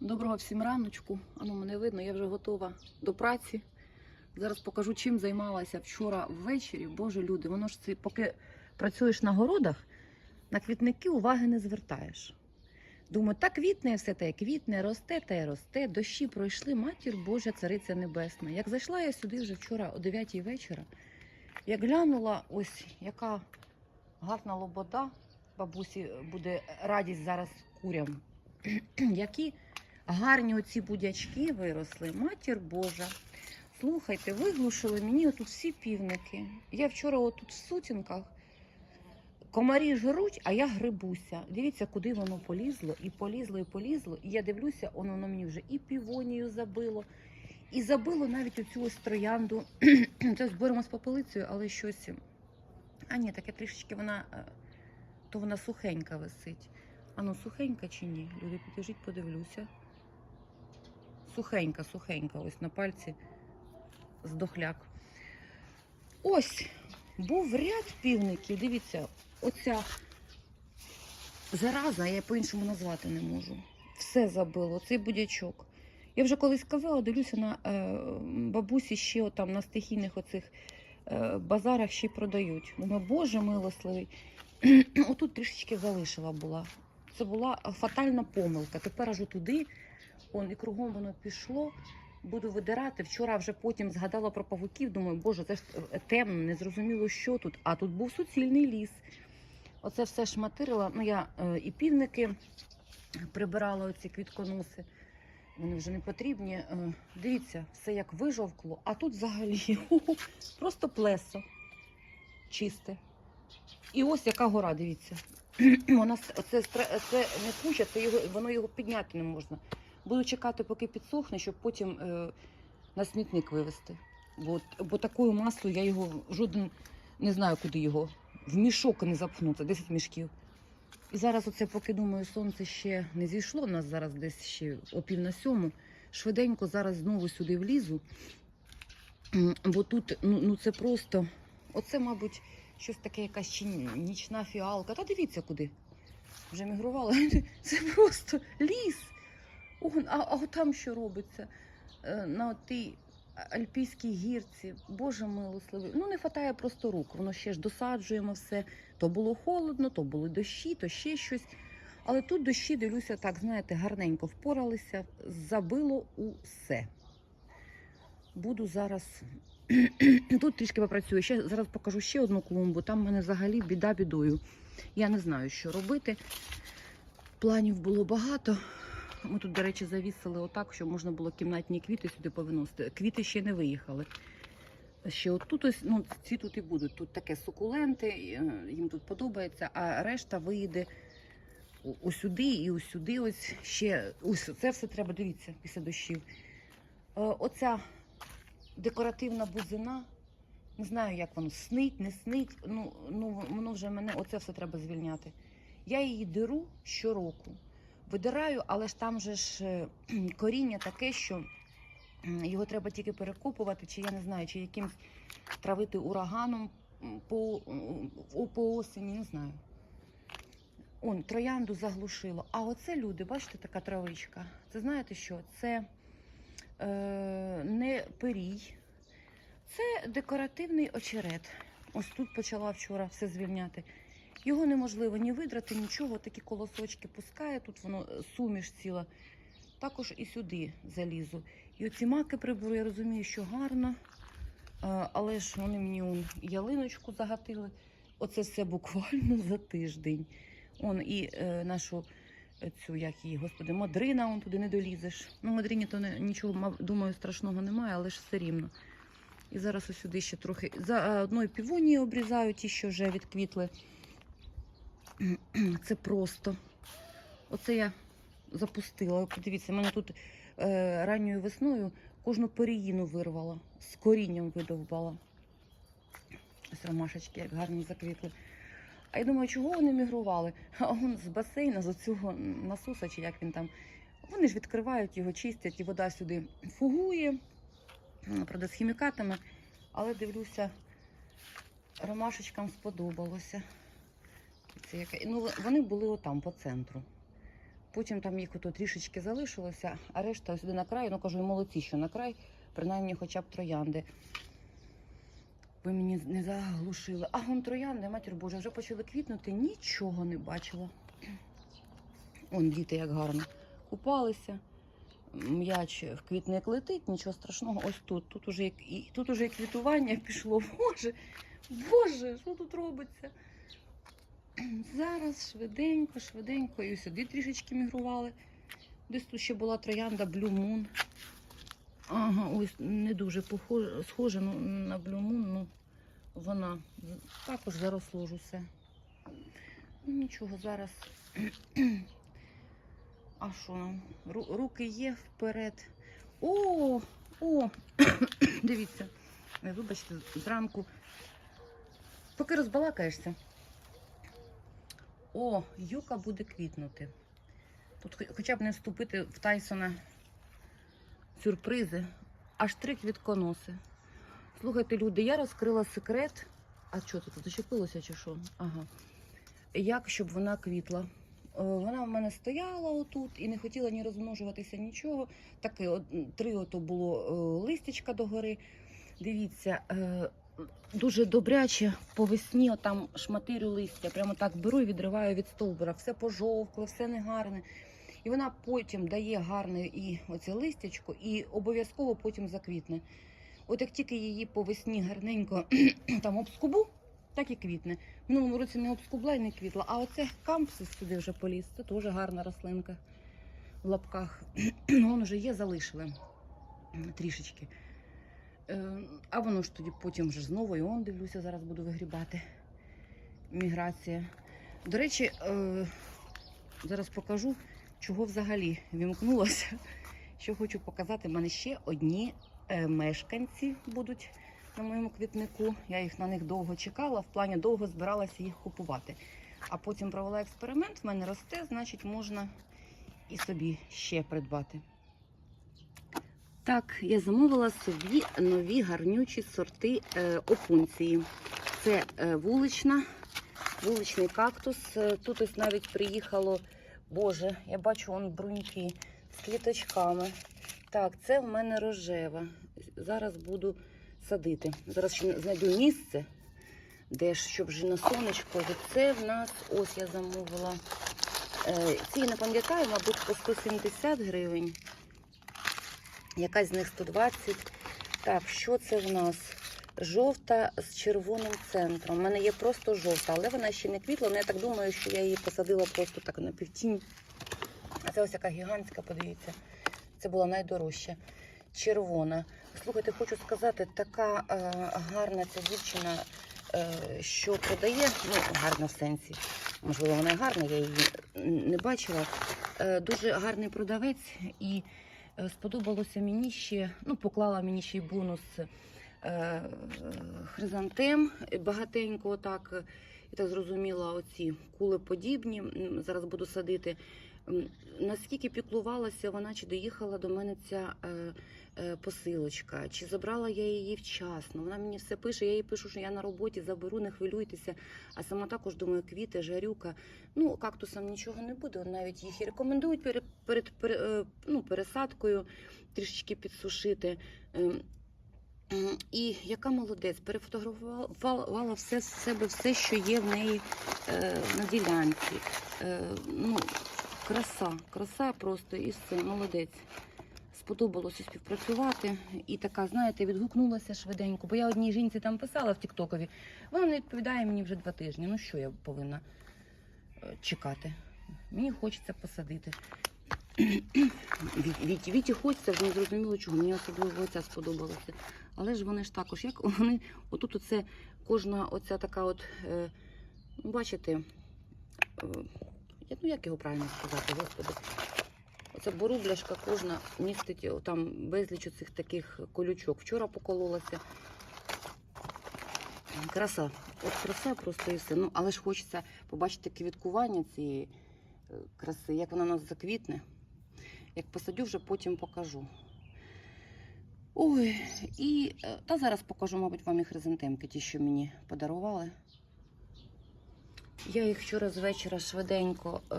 Доброго всім раночку. Ану, мене видно, я вже готова до праці. Зараз покажу, чим займалася вчора ввечері. Боже люди, воно ж це поки працюєш на городах, на квітники уваги не звертаєш. Думаю, так квітне все те квітне, росте та й росте. Дощі пройшли, матір Божа, цариця небесна. Як зайшла я сюди вже вчора о 9 вечора, як глянула, ось яка гарна лобода, бабусі буде радість зараз курям. Які гарні оці будячки виросли, матір Божа. Слухайте, виглушили мені отут всі півники. Я вчора отут в сутінках. Комарі жруть, а я грибуся. Дивіться, куди воно полізло, і полізло, і полізло. І я дивлюся, воно, воно мені вже і півонію забило, і забило навіть оцю ось троянду. Це зберемо з попелицею, але щось. А ні, таке трішечки вона, е, то вона сухенька висить. А ну сухенька чи ні? Люди, підожіть, подивлюся. Сухенька, сухенька, ось на пальці здохляк. Ось був ряд півників. Дивіться, оця зараза, я по-іншому назвати не можу. Все забило, цей будячок. Я вже колись казала, дивлюся на е, бабусі ще там на стихійних оцих е, базарах ще продають. Думаю, боже милосливий. Отут трішечки залишила була. Це була фатальна помилка. Тепер аж туди, он і кругом воно пішло. Буду видирати. Вчора вже потім згадала про павуків. Думаю, боже, це ж е, темно, не зрозуміло, що тут. А тут був суцільний ліс. Оце все шматирила. Ну, я е, і півники прибирала оці квітконоси. Вони вже не потрібні. Е, дивіться, все як вижовкло, а тут взагалі просто плесо чисте. І ось яка гора, дивіться. Вона це, це не куча, це його, воно його підняти не можна. Буду чекати, поки підсохне, щоб потім е, на смітник вивезти. Бо, бо такою масою я його жоден не знаю, куди його. В мішок не запхнути, 10 мішків. І зараз, оце, поки думаю, сонце ще не зійшло, у нас зараз десь ще о пів на сьому. Швиденько зараз знову сюди влізу. Бо тут ну, ну це просто. Оце, мабуть, щось таке, якась чи нічна фіалка. Та дивіться куди. Вже мігрувала. Це просто ліс. Он, а, а там що робиться? Е, На тій альпійській гірці. Боже милосливий. Ну, не вистачає просто рук. Воно ще ж досаджуємо все. То було холодно, то були дощі, то ще щось. Але тут дощі, дивлюся, так, знаєте, гарненько впоралися, забило усе. Буду зараз. Тут трішки попрацюю. Ще зараз покажу ще одну клумбу. Там в мене взагалі біда бідою. Я не знаю, що робити. Планів було багато. Ми тут, до речі, завісили отак, щоб можна було кімнатні квіти сюди повиносити. Квіти ще не виїхали. Ще отут ну, ці тут і будуть. Тут таке сукуленти, е, їм тут подобається, а решта виїде усюди і усюди. Ось ще ось це все треба, дивіться, після дощів. Е, Оця декоративна бузина. Не знаю, як воно снить, не снить. Ну, ну воно вже мене, оце все треба звільняти. Я її деру щороку. Видираю, але ж там же ж е, коріння таке, що його треба тільки перекопувати, чи я не знаю, чи якимсь травити ураганом по, по осені, не знаю. Он, троянду заглушило. А оце люди, бачите, така травичка. Це знаєте що? Це е, не пирій, це декоративний очерет. Ось тут почала вчора все звільняти. Його неможливо ні видрати, нічого, такі колосочки пускає, тут воно е, суміш ціла. Також і сюди залізу. І оці маки приберу, я розумію, що гарно. Е, Але ж вони мені ялиночку загатили. Оце все буквально за тиждень. Он і е, нашу цю, як її, господи, мадрина, он туди не долізеш. Ну, мадрині то не, нічого, думаю, страшного немає, але ж все рівно. І зараз ось сюди ще трохи. За е, одною півонії обрізаю ті, що вже відквітли. Це просто. Оце я запустила. Подивіться, мене тут е, ранньою весною кожну періїну вирвала, з корінням видовбала. Ось ромашечки, як гарно заквітли. А я думаю, чого вони мігрували? А он з басейна, з оцього насоса, чи як він там. Вони ж відкривають його, чистять, і вода сюди фугує, м, правда, з хімікатами. Але дивлюся, ромашечкам сподобалося. Це яке... Ну, вони були отам по центру. Потім там їх ото трішечки залишилося, а решта сюди на край, ну кажу, і молодці, що на край, принаймні хоча б троянди. Ви мені не заглушили. А вон троянди, матір Божа, вже почали квітнути, нічого не бачила. Он діти як гарно. Купалися. М'яч в квітник летить, нічого страшного. Ось тут. Тут уже, і, тут уже і квітування пішло. Боже, Боже, що тут робиться? Зараз швиденько, швиденько. І сюди трішечки мігрували. Десь тут ще була троянда Blue Moon. Ага, ось не дуже похоже, схоже ну, на Blue Moon, ну вона також заросло ж. Ну нічого, зараз. А що нам? Ру- Руки є вперед. О, о! Дивіться. Вибачте, зранку. Поки розбалакаєшся. О, юка буде квітнути. Тут хоча б не вступити в Тайсона сюрпризи. Аж три квітконоси. Слухайте, люди, я розкрила секрет. А що тут зачепилося чи що? Ага. Як щоб вона квітла? Е, Вона в мене стояла отут і не хотіла ні розмножуватися, нічого. Таке, от, три ото було е, листячка догори. Дивіться, е, дуже добряче по весні отам шматирю листя. Прямо так беру і відриваю від стовбура. Все пожовкле, все негарне. І вона потім дає гарне і оце листячко, і обов'язково потім заквітне. От як тільки її по весні гарненько там обскубу, так і квітне. Минулому році не обскубла і не квітла. А оце кампсис сюди вже поліз. Це теж гарна рослинка в лапках. Вон вже є, залишили трішечки. Е, А воно ж тоді потім вже знову і он дивлюся, зараз буду вигрібати. Міграція. До речі, е, зараз покажу, чого взагалі вімкнулося. Що хочу показати, в мене ще одні е, мешканці будуть на моєму квітнику. Я їх на них довго чекала, в плані довго збиралася їх купувати. А потім провела експеримент, в мене росте, значить можна і собі ще придбати. Так, я замовила собі нові гарнючі сорти е, опунції. Це е, вулична, вуличний кактус. Е, Тут ось навіть приїхало, боже, я бачу вон бруньки з квіточками. Так, це в мене рожева. Зараз буду садити. Зараз ще знайду місце, де ж, щоб вже на сонечко. Це в нас, ось я замовила. Ці не пам'ятаю, мабуть, по 170 гривень. Якась з них 120. Так, що це в нас? Жовта з червоним центром. У мене є просто жовта, але вона ще не квітла. але я так думаю, що я її посадила просто так на півтінь. Це ось яка гігантська, подивіться. Це була найдорожча. Червона. Слухайте, хочу сказати, така е, гарна ця дівчина, е, що продає, ну, гарна в сенсі. Можливо, вона гарна, я її не бачила. Е, дуже гарний продавець і сподобалося мені ще, ну, поклала мені ще й бонус е, хризантем багатенько так, і так зрозуміла, оці кулеподібні. Зараз буду садити. Наскільки піклувалася вона, чи доїхала до мене ця е, е, посилочка, чи забрала я її вчасно. Вона мені все пише, я їй пишу, що я на роботі заберу, не хвилюйтеся. А сама також думаю, квіти, жарюка. Ну, кактусам нічого не буде. Навіть їх і рекомендують перед, перед, пере- е, ну, пересадкою трішечки підсушити. Ем, І яка молодець, перефотографувала все з себе, все, що є в неї е, на ділянці. Е, ну, краса, краса просто і все, молодець. Сподобалося співпрацювати і така, знаєте, відгукнулася швиденько. Бо я одній жінці там писала в Тіктокові. Вона не відповідає мені вже два тижні. Ну що я повинна е, чекати? Мені хочеться посадити. Від, Віті хочеться, вже не зрозуміло чого. Мені особливо оця сподобалася. Але ж вони ж також, як вони, отут оце кожна оця така от, е, ну, бачите, е, ну як його правильно сказати, господи. Оця борубляшка кожна містить там безліч оцих таких колючок. Вчора покололася. Краса. От краса просто і все. Ну, але ж хочеться побачити квіткування цієї е, краси, як вона у нас заквітне. Як посадю, вже потім покажу. Ой, і е, та зараз покажу, мабуть, вам і хризантемки, ті, що мені подарували. Я їх вчора з вечора швиденько е,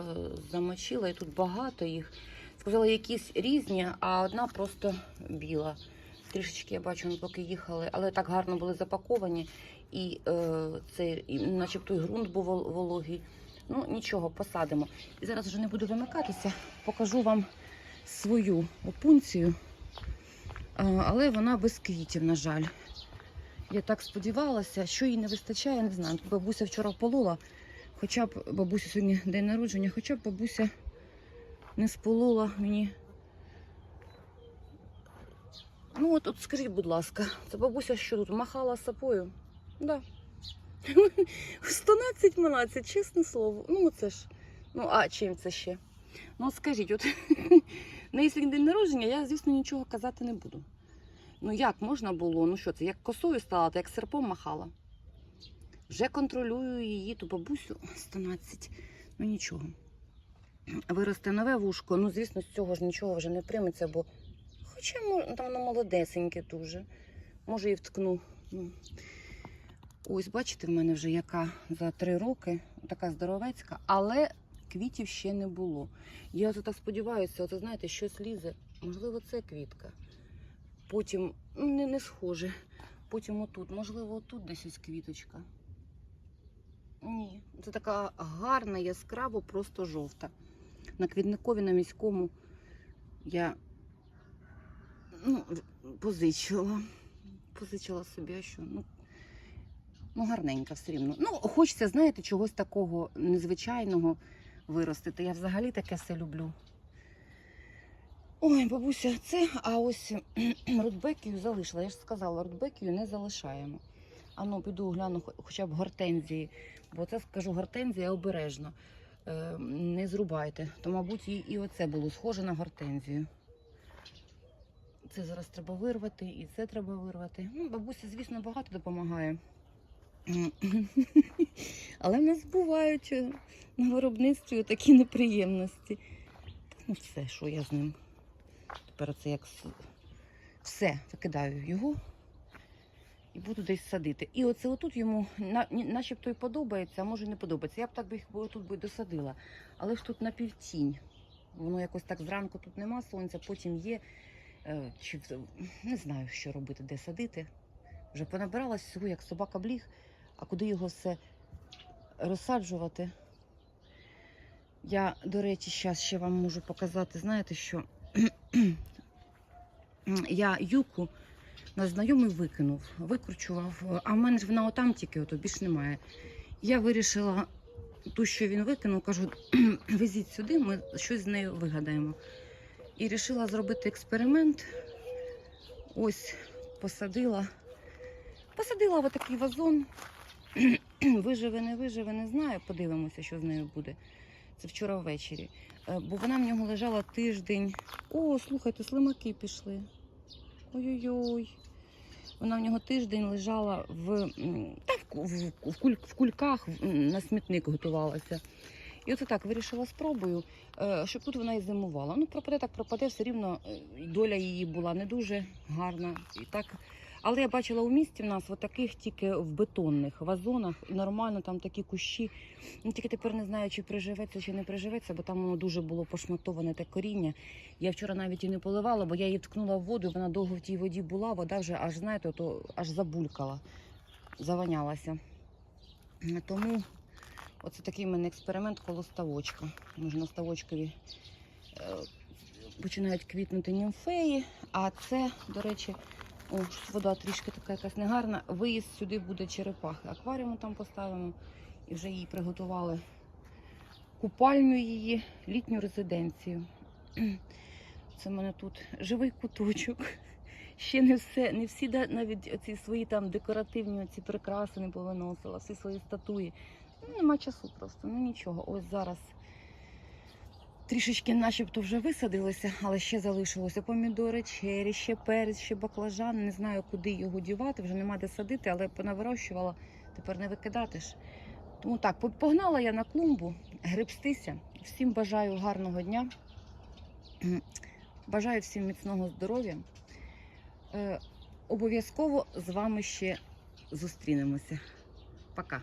замочила, і тут багато їх. Сказала, якісь різні, а одна просто біла. Трішечки я бачу, ми поки їхали, але так гарно були запаковані, і е, це, і, начебто і ґрунт був вол- вологий. Ну нічого, посадимо. І зараз вже не буду вимикатися, покажу вам свою опунцію, Е, але вона без квітів, на жаль. Я так сподівалася, що їй не вистачає, не знаю. Бабуся вчора полола, хоча б бабуся сьогодні день народження, хоча б бабуся не сполола мені. Ну от, от скажіть, будь ласка, це бабуся що тут махала сапою? Да. 112 малацять, чесне слово. Ну це ж. Ну, а чим це ще? Ну, от скажіть, от на її день народження я, звісно, нічого казати не буду. Ну як можна було? Ну що це, як косою стала, та як серпом махала. Вже контролюю її, ту бабусю 112. Ну нічого. Виросте нове вушко. Ну, звісно, з цього ж нічого вже не прийметься, бо хоча воно молодесеньке дуже. Може і вткну. Ну. Ось, бачите, в мене вже яка за три роки, така здоровецька, але квітів ще не було. Я так сподіваюся, оце знаєте, щось лізе. Можливо, це квітка. Потім ну, не, не схоже. Потім отут, можливо, отут десь ось квіточка. Ні, це така гарна, яскраво, просто жовта. На квітникові на міському я ну, позичила. Позичила собі, а що? Ну, ну гарненька все рівно. Ну, хочеться, знаєте, чогось такого незвичайного виростити. Я взагалі таке все люблю. Ой, бабуся, це, а ось рудбекію залишила. Я ж сказала, рудбекію не залишаємо. Ану, піду гляну хоча б гортензії, бо це скажу гортензія обережно. Е, не зрубайте. То, мабуть, і, оце було схоже на гортензію. Це зараз треба вирвати, і це треба вирвати. Ну, бабуся, звісно, багато допомагає. Але в нас бувають е, на виробництві такі неприємності. Ну, все, що я з ним. Тепер це як все, викидаю його і буду десь садити. І оце отут йому начебто й подобається, а може не подобається. Я б так би їх тут би досадила. Але ж тут напівтінь. Воно якось так зранку тут нема сонця, потім є. Е, Чи не знаю, що робити, де садити. Вже понабиралась всього, як собака бліг, а куди його все розсаджувати. Я, до речі, зараз ще вам можу показати, знаєте, що я юку знайомий викинув, викручував, а в мене ж вона отам тільки, ото більш немає. Я вирішила ту, що він викинув, кажу, везіть сюди, ми щось з нею вигадаємо. І вирішила зробити експеримент. Ось посадила. Посадила в такий вазон. Виживе, не виживе, не знаю. Подивимося, що з нею буде. Це вчора ввечері. Е, Бо вона в нього лежала тиждень. О, слухайте, слимаки пішли. Ой-ой-ой. Вона в нього тиждень лежала в, та в, в, куль, в кульках на смітник готувалася. І оце так вирішила спробую, е, щоб тут вона і зимувала. Ну, пропаде так, пропаде, все рівно е, доля її була не дуже гарна. І так. Але я бачила у місті в нас от таких тільки в бетонних вазонах, нормально там такі кущі. Ну, тільки тепер не знаю, чи приживеться, чи не приживеться, бо там воно дуже було пошматоване те коріння. Я вчора навіть і не поливала, бо я її вткнула в воду, вона довго в тій воді була, вода вже аж, знаєте, то аж забулькала, заванялася. Тому оце такий в мене експеримент коло ставочка. Може на ставочкові е, починають квітнути німфеї, а це, до речі, о, вода трішки така якась негарна. Виїзд сюди буде черепахи. Акваріум там поставимо і вже їй приготували купальню її, літню резиденцію. Це в мене тут живий куточок. Ще не все, не всі навіть оці свої там декоративні ці прикраси не повиносила, всі свої статуї. Ну, нема часу просто, ну нічого. Ось зараз трішечки начебто вже висадилося, але ще залишилося помідори, чері, ще перець, ще баклажан. Не знаю, куди його дівати, вже нема де садити, але понавирощувала, тепер не викидати ж. Тому так, погнала я на клумбу гребстися. Всім бажаю гарного дня. Бажаю всім міцного здоров'я. Е, обов'язково з вами ще зустрінемося. Пока.